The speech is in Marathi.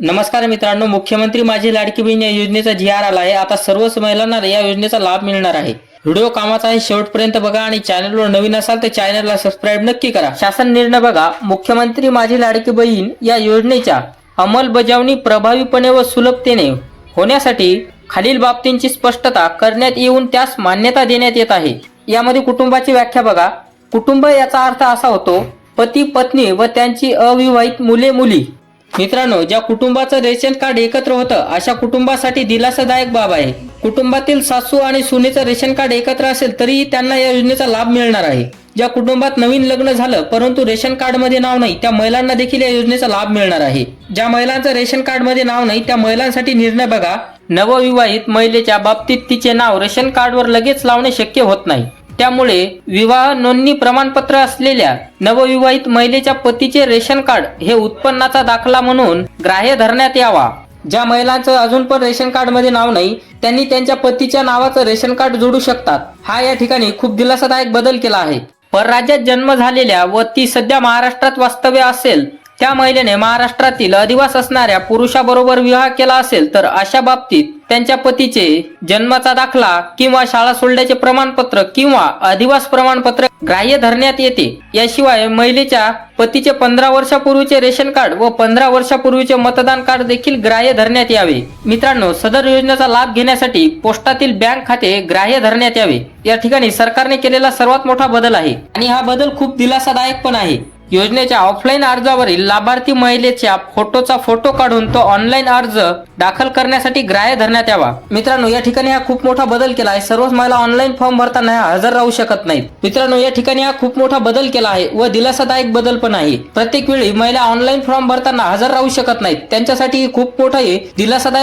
नमस्कार मित्रांनो मुख्यमंत्री माझी लाडकी बहीण या योजनेचा जी आर आला आहे. आता सर्वच महिलांना या योजनेचा लाभ मिळणार आहे. व्हिडिओ कामाचा आहे शेवटपर्यंत बघा आणि चॅनलवर नवीन असाल तर चॅनलला सबस्क्राईब नक्की करा. शासन निर्णय बघा. मुख्यमंत्री माझी लाडकी बहीण या योजनेच्या अंमलबजावणी प्रभावीपणे व सुलभतेने होण्यासाठी खालील बाबतींची स्पष्टता करण्यात येऊन त्यास मान्यता देण्यात येत आहे. यामध्ये कुटुंबाची व्याख्या बघा. कुटुंब याचा अर्थ असा होतो पती पत्नी व त्यांची अविवाहित मुले मुली मित्रांनो ज्या कुटुंबाचं रेशन कार्ड एकत्र होतं अशा कुटुंबासाठी दिलासादायक बाब आहे. कुटुंबातील सासू आणि सुनेचं रेशन कार्ड एकत्र असेल तरीही त्यांना या योजनेचा लाभ मिळणार आहे. ज्या कुटुंबात नवीन लग्न झालं परंतु रेशन कार्डमध्ये नाव नाही त्या महिलांना देखील या योजनेचा लाभ मिळणार आहे. ज्या महिलांचं रेशन कार्डमध्ये नाव नाही त्या महिलांसाठी निर्णय बघा. नवविवाहित महिलेच्या बाबतीत तिचे नाव रेशन कार्डवर लगेच लावणे शक्य होत नाही. त्यामुळे विवाह नोंदणी प्रमाणपत्र असलेल्या नवविवाहित महिलेच्या पतीचे रेशन कार्ड हे उत्पन्नाचा दाखला म्हणून ग्राह्य धरण्यात यावा. ज्या महिलांचं अजून पण रेशन कार्डमध्ये नाव नाही त्यांनी त्यांच्या पतीच्या नावाचं रेशन कार्ड जोडू शकतात. हा या ठिकाणी खूप दिलासादायक बदल केला आहे. परराज्यात जन्म झालेल्या व ती सध्या महाराष्ट्रात वास्तव्य असेल त्या महिलेने महाराष्ट्रातील अधिवास असणाऱ्या पुरुषाबरोबर विवाह केला असेल तर अशा बाबतीत त्यांच्या पतीचे जन्माचा दाखला किंवा शाळा सोडल्याचे प्रमाणपत्र किंवा अधिवास प्रमाणपत्र ग्राह्य धरण्यात येते. याशिवाय महिलेच्या पतीचे पंधरा वर्षापूर्वीचे रेशन कार्ड व पंधरा वर्षापूर्वीचे मतदान कार्ड देखील ग्राह्य धरण्यात यावे. मित्रांनो सदर योजनेचा लाभ घेण्यासाठी पोस्टातील बँक खाते ग्राह्य धरण्यात यावे. या ठिकाणी सरकारने केलेला सर्वात मोठा बदल आहे. आणि हा बदल खूप दिलासादायक पण आहे. योजनेच्या ऑफलाईन अर्जावरील लाभार्थी महिलेच्या फोटोचा फोटो काढून तो ऑनलाईन अर्ज दाखल करण्यासाठी ग्राह्य धरण्यात यावा. मित्रांनो या ठिकाणी हा खूप मोठा बदल केला आहे. सर्वच महिला ऑनलाईन फॉर्म भरताना हजर राहू शकत नाहीत. मित्रांनो या ठिकाणी हा खूप मोठा बदल केला आहे व दिलासादायक बदल पण आहे. प्रत्येक वेळी महिला ऑनलाईन फॉर्म भरताना हजर राहू शकत नाहीत. त्यांच्यासाठी खूप मोठा दिलासादायक